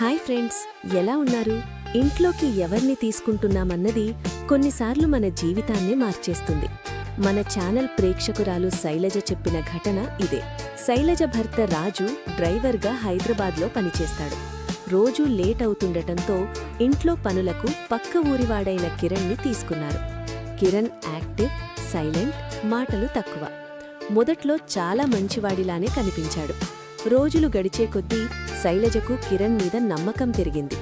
Hi friends ఎలా ఉన్నారు? ఇంట్లోకి ఎవరిని తీసుకుంటున్నామన్నది కొన్నిసార్లు మన జీవితాన్నే మార్చేస్తుంది. మన ఛానల్ ప్రేక్షకురాలు శైలజ చెప్పిన ఘటన ఇదే. శైలజ భర్త రాజు డ్రైవర్గా హైదరాబాద్లో పనిచేస్తాడు. రోజూ లేట్ అవుతుండటంతో ఇంట్లో పనులకు పక్క ఊరివాడైన కిరణ్ని తీసుకున్నారు. కిరణ్ యాక్టివ్ సైలెంట్ మాటలు తక్కువ. మొదట్లో చాలా మంచివాడిలానే కనిపించాడు. రోజులు గడిచే కొద్దీ శైలజకు కిరణ్ మీద నమ్మకం పెరిగింది.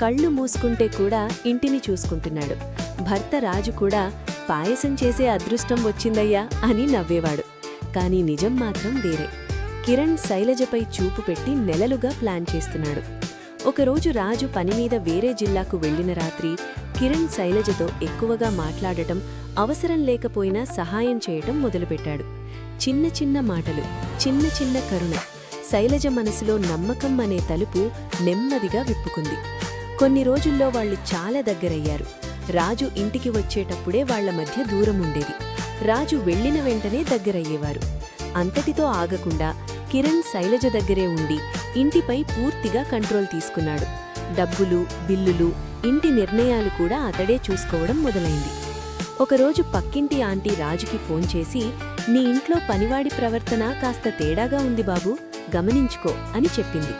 కళ్ళు మూసుకుంటే కూడా ఇంటిని చూసుకుంటున్నాడు. భర్త రాజు కూడా పాయసం చేసే అదృష్టం వచ్చిందయ్యా అని నవ్వేవాడు. కానీ నిజం మాత్రం వేరే. కిరణ్ శైలజపై చూపు పెట్టి నెలలుగా ప్లాన్ చేస్తున్నాడు. ఒకరోజు రాజు పనిమీద వేరే జిల్లాకు వెళ్ళిన రాత్రి కిరణ్ శైలజతో ఎక్కువగా మాట్లాడటం అవసరం లేకపోయినా సహాయం చేయటం మొదలుపెట్టాడు. చిన్న చిన్న మాటలు చిన్న చిన్న కరుణ. శైలజ మనసులో నమ్మకం అనే తలుపు నెమ్మదిగా విప్పుకుంది. కొన్ని రోజుల్లో వాళ్ళు చాలా దగ్గరయ్యారు. రాజు ఇంటికి వచ్చేటప్పుడే వాళ్ళ మధ్య దూరం ఉండేది రాజు వెళ్ళిన వెంటనే దగ్గరయ్యేవారు. అంతటితో ఆగకుండా కిరణ్ శైలజ దగ్గరే ఉండి ఇంటిపై పూర్తిగా కంట్రోల్ తీసుకున్నాడు. డబ్బులు బిల్లులు ఇంటి నిర్ణయాలు కూడా అతడే చూసుకోవడం మొదలైంది. ఒకరోజు పక్కింటి ఆంటీ రాజుకి ఫోన్ చేసి నీ ఇంట్లో పనివాడి ప్రవర్తన కాస్త తేడాగా ఉంది బాబూ. గమనించుకో అని చెప్పింది.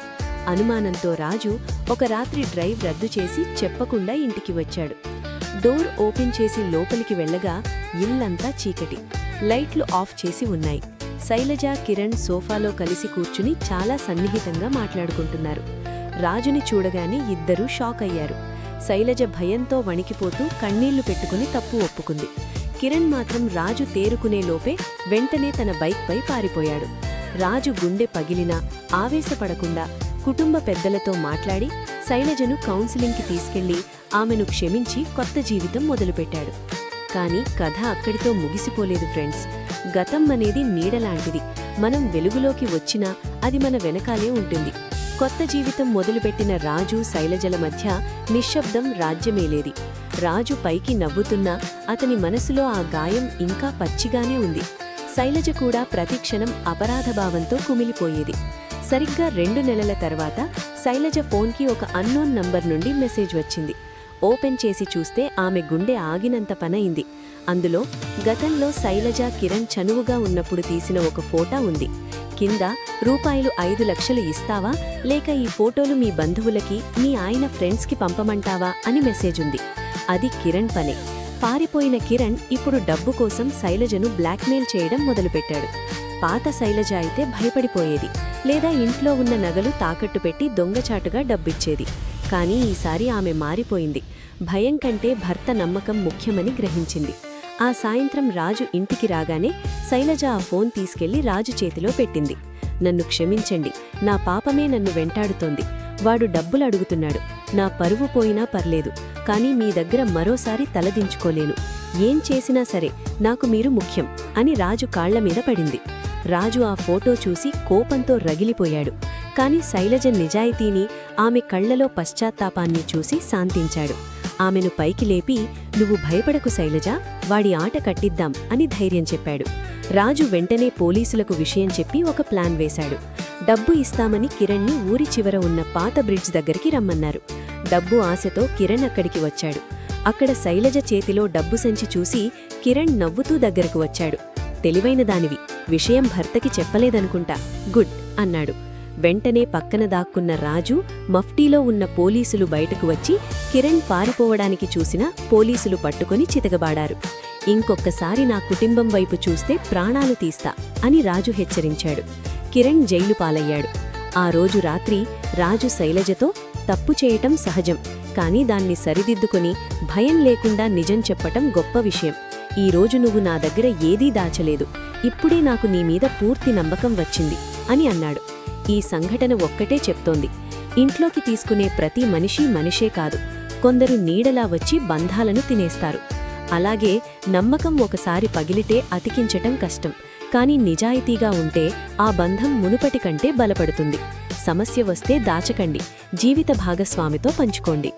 అనుమానంతో రాజు ఒక రాత్రి డ్రైవ్ రద్దు చేసి చెప్పకుండా ఇంటికి వచ్చాడు. డోర్ ఓపెన్ చేసి లోపలికి వెళ్ళగా ఇల్లంతా చీకటి. లైట్లు ఆఫ్ చేసి ఉన్నాయి. శైలజ కిరణ్ సోఫాలో కలిసి కూర్చుని చాలా సన్నిహితంగా మాట్లాడుకుంటున్నారు. రాజుని చూడగానే ఇద్దరూ షాక్ అయ్యారు. శైలజ భయంతో వణికిపోతూ కన్నీళ్ళు పెట్టుకుని తప్పు ఒప్పుకుంది. కిరణ్ మాత్రం రాజు తేరుకునే లోపే వెంటనే తన బైక్పై పారిపోయాడు. రాజు గుండె పగిలినా ఆవేశపడకుండా కుటుంబ పెద్దలతో మాట్లాడి శైలజను కౌన్సిలింగ్కి తీసుకెళ్ళి ఆమెను క్షమించి కొత్త జీవితం మొదలుపెట్టాడు. కాని కథ అక్కడితో ముగిసిపోలేదు ఫ్రెండ్స్. గతం అనేది నీడలాంటిది. మనం వెలుగులోకి వచ్చినా అది మన వెనకాలే ఉంటుంది. కొత్త జీవితం మొదలుపెట్టిన రాజు శైలజల మధ్య నిశ్శబ్దం రాజ్యమేలేది. రాజు పైకి నవ్వుతున్నా అతని మనసులో ఆ గాయం ఇంకా పచ్చిగానే ఉంది. శైలజ కూడా ప్రతిక్షణం అపరాధభావంతో కుమిలిపోయేది. సరిగ్గా రెండు నెలల తర్వాత శైలజ ఫోన్కి ఒక అన్నోన్ నంబర్ నుండి మెసేజ్ వచ్చింది. ఓపెన్ చేసి చూస్తే ఆమె గుండె ఆగినంత పనయింది అందులో గతంలో శైలజ కిరణ్ చనువుగా ఉన్నప్పుడు తీసిన ఒక ఫోటో ఉంది. కింద రూపాయలు ఐదు లక్షలు ఇస్తావా? లేక ఈ ఫోటోలు మీ బంధువులకి మీ ఆయన ఫ్రెండ్స్కి పంపమంటావా? అని మెసేజ్ ఉంది. అది కిరణ్ పనే. పారిపోయిన కిరణ్ ఇప్పుడు డబ్బు కోసం శైలజను బ్లాక్మెయిల్ చేయడం మొదలుపెట్టాడు. పాత శైలజ అయితే భయపడిపోయేది. లేదా ఇంట్లో ఉన్న నగలు తాకట్టు పెట్టి దొంగచాటుగా డబ్బిచ్చేది. కానీ ఈసారి ఆమె మారిపోయింది. భయం కంటే భర్త నమ్మకం ముఖ్యమని గ్రహించింది. ఆ సాయంత్రం రాజు ఇంటికి రాగానే శైలజ ఆ ఫోన్ తీసుకెళ్ళి రాజు చేతిలో పెట్టింది. నన్ను క్షమించండి. నా పాపమే నన్ను వెంటాడుతోంది. వాడు డబ్బులు అడుగుతున్నాడు. నా పరువు పోయినా పర్లేదు. కానీ మీ దగ్గర మరోసారి తలదించుకోలేను. ఏం చేసినా సరే నాకు మీరు ముఖ్యం అని రాజు కాళ్ళ మీద పడింది. రాజు ఆ ఫోటో చూసి కోపంతో రగిలిపోయాడు. కాని శైలజ నిజాయితీని ఆమె కళ్ళలో పశ్చాత్తాపాన్ని చూసి శాంతించాడు. ఆమెను పైకి లేపి నువ్వు భయపడకు శైలజ వాడి ఆట కట్టిద్దాం అని ధైర్యం చెప్పాడు. రాజు వెంటనే పోలీసులకు విషయం చెప్పి ఒక ప్లాన్ వేశాడు. డబ్బు ఇస్తామని కిరణ్ని ఊరి చివర ఉన్న పాత బ్రిడ్జ్ దగ్గరికి రమ్మన్నారు. డబ్బు ఆశతో కిరణ్ అక్కడికి వచ్చాడు. అక్కడ శైలజ చేతిలో డబ్బు సంచి చూసి కిరణ్ నవ్వుతూ దగ్గరకు వచ్చాడు. తెలివైన దానివి విషయం భర్తకి చెప్పలేదనుకుంటా గుడ్ అన్నాడు. వెంటనే పక్కన దాక్కున్న రాజు మఫ్టీలో ఉన్న పోలీసులు బయటకు వచ్చి కిరణ్ పారిపోవడానికి చూసినా పోలీసులు పట్టుకొని చితగబాడారు ఇంకొక్కసారి నా కుటుంబం వైపు చూస్తే ప్రాణాలు తీస్తా అని రాజు హెచ్చరించాడు. కిరణ్ జైలు పాలయ్యాడు. ఆ రోజు రాత్రి రాజు శైలజతో తప్పు చేయటం సహజం. కాని దాన్ని సరిదిద్దుకుని భయం లేకుండా నిజం చెప్పటం గొప్ప విషయం. ఈ రోజు నువ్వు నా దగ్గర ఏదీ దాచలేదు. ఇప్పుడే నాకు నీ మీద పూర్తి నమ్మకం వచ్చింది అని అన్నాడు. ఈ సంఘటన ఒక్కటే చెప్తోంది. ఇంట్లోకి తీసుకునే ప్రతి మనిషి మనిషే కాదు. కొందరు నీడలా వచ్చి బంధాలను తినేస్తారు. అలాగే నమ్మకం ఒకసారి పగిలితే అతికించటం కష్టం. కాని నిజాయితీగా ఉంటే ఆ బంధం మునుపటి కంటే బలపడుతుంది. సమస్య వస్తే దాచకండి. జీవిత భాగస్వామితో పంచుకోండి.